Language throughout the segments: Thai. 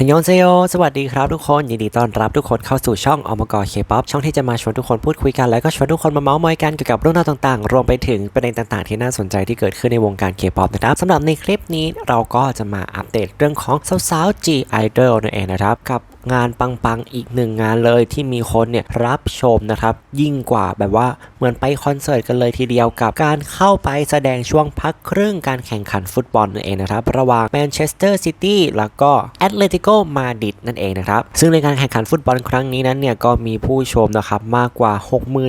ฮันยองเซโยสวัสดีครับทุกคน ยินดีต้อนรับทุกคนเข้าสู่ช่องอมกอเคป๊อปช่องที่จะมาชวนทุกคนพูดคุยกันแล้วก็ชวนทุกคนมาเมาส์มอยกันเกี่ยวกับเรื่องราวต่างๆ รวมไปถึงประเด็นต่างๆ ที่น่าสนใจที่เกิดขึ้นในวงการเคป๊อปนะครับสำหรับในคลิปนี้เราก็จะมาอัปเดตเรื่องของสาวๆ G Idol นั่นเองนะครับ กับ งานปังๆอีกหนึ่งงานเลยที่มีคนเนี่ยรับชมนะครับ ยิ่งกว่าแบบว่าเหมือนไปคอนเสิร์ตกันเลยทีเดียวกับการเข้าไปแสดงช่วงพักครึ่งการแข่งขันฟุตบอลนั่นเองนะครับ ระหว่างแมนเชสเตอร์ซิตี้แล้วก็แอตเลติโกมาดิดนั่นเองนะครับ ซึ่งในการแข่งขันฟุตบอลครั้งนี้นั้นเนี่ยก็มีผู้ชมนะครับมากกว่า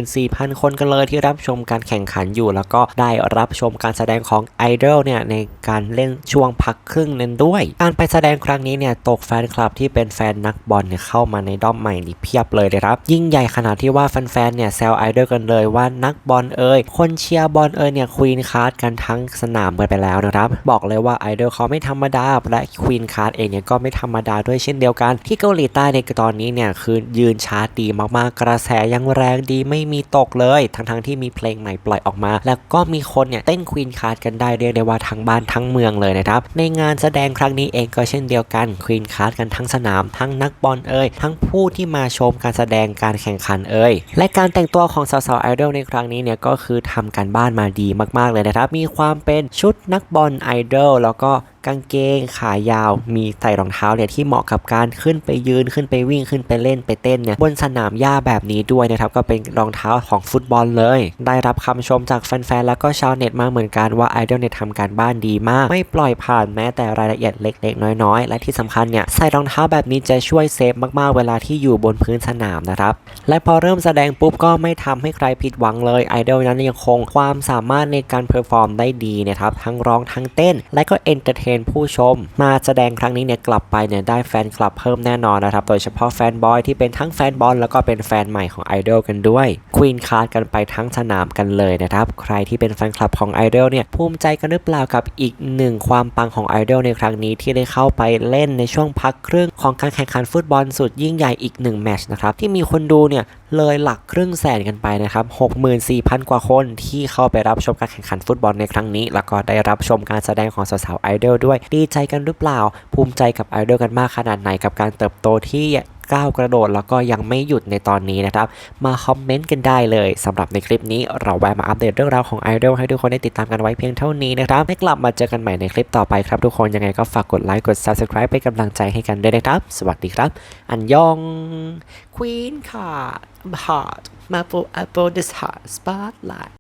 64,000 คนกันเลยที่รับชมการแข่งขันอยู่ แล้วก็ได้รับชมการแสดงของไอดอลเนี่ยใน การเล่นช่วงพักครึ่งนั้นด้วย การไปแสดงครั้งนี้เนี่ยตกแฟนคลับที่เป็นแฟนนักบอลเนี่ยเข้ามาในด้อมใหม่นี่เพียบเลยนะครับ ยิ่งใหญ่ขนาดที่ว่าแฟนๆเนี่ยแซวไอดอลกันเลยว่านักบอลเอ่ยคนเชียร์บอลเอ่ยเนี่ยควีนคาร์ดกันทั้งสนามกันไปแล้วนะครับบอกเลยว่าไอดอลเขาไม่ธรรมดาและควีนคาร์ดเองเนี่ยก็ไม่ธรรมดาด้วยเช่นเดียวกัน ที่เกาหลีใต้ในตอนนี้เนี่ยคือยืนชาร์ตดีมากๆ กระแสยังแรงดีไม่มีตกเลย ทั้งๆที่มีเพลงใหม่ปล่อยออกมา แล้วก็มีคนเนี่ยเต้นควีนคาร์ดกันได้เรียกได้ว่าทั้งบ้านทั้ั้งเมืองเลยนะครับ ในงานแสดงครั้งนี้เองก็เช่นเดียวกันควีนคัสกันทั้งสนาม ทั้งนักบอลเอ่ยทั้งผู้ที่มาชมการแสดงการแข่งขันเอ่ยและการแต่งตัวของสาวๆไอดอลในครั้งนี้เนี่ยก็คือทำการบ้านมาดีมากๆเลยนะครับ มีความเป็นชุดนักบอลไอดอลแล้วก็ กางเกงขายาว มีใส่รองเท้าเนี่ยที่เหมาะกับการขึ้นไปยืนขึ้นไปวิ่งขึ้นไปเล่นไปเต้นเนี่ยบนสนามหญ้าแบบนี้ด้วยนะครับก็เป็นรองเท้าของฟุตบอลเลย ได้รับคำชมจากแฟนๆแล้วก็ชาวเน็ตมาเหมือนกันว่าไอดอลเนี่ยทำการบ้านดีมาก ไม่ปล่อยผ่านแม้แต่รายละเอียดเล็ก ๆ น้อยๆ และที่สำคัญเนี่ยใส่รองเท้าแบบนี้จะช่วยเซฟมากๆเวลาที่อยู่บนพื้นสนามนะครับและพอเริ่มแสดงปุ๊บก็ไม่ทำให้ใครผิดหวังเลยไอดอลนั้นยังคงความสามารถในการเพอร์ฟอร์มได้ดีนะครับทั้งร้องทั้งเต้น และก็เอนเตอร์เทนผู้ชม มาแสดงครั้งนี้เนี่ยกลับไปเนี่ยได้แฟนคลับเพิ่มแน่นอนนะครับ โดยเฉพาะแฟนบอยที่เป็นทั้งแฟนบอลแล้วก็เป็นแฟนใหม่ของไอดอลกันด้วยควีนคาร์ดกันไปทั้งสนามกันเลยนะครับ ใครที่เป็นแฟนคลับของไอดอลเนี่ยภูมิใจกันหรือเปล่ากับอีกหนึ่งความปังของไอดอลในครั้งนี้ที่ได้เข้าไปเล่นในช่วงพักครึ่งของการแข่งขันฟุตบอลสุดยิ่งใหญ่อีกหนึ่งแมตช์นะครับที่มีคนดูเนี่ยเลยหลักครึ่งแสนกันไปนะครับ 64,000 กว่าคนที่เข้าไปรับชมการแข่งขันฟุตบอลในครั้งนี้ แล้วก็ได้รับชมการแสดงของสาวๆไอดอลด้วยดีใจกันหรือเปล่า ภูมิใจกับไอดอลกันมากขนาดไหนกับการเติบโตที่ก้าวกระโดดแล้วก็ยังไม่หยุดในตอนนี้นะครับ มาคอมเมนต์กันได้เลยสำหรับในคลิปนี้เราแวะมาอัปเดตเรื่องราวของไอดอลให้ทุกคนได้ติดตามกันไว้เพียงเท่านี้นะครับให้กลับมาเจอกันใหม่ในคลิปต่อไปครับ ทุกคนยังไงก็ฝากกดไลค์กด subscribe เป็นกำลังใจให้กันด้วยนะครับ สวัสดีครับ อันยอง Queen Card Heart Maple Apple This Heart Spotlight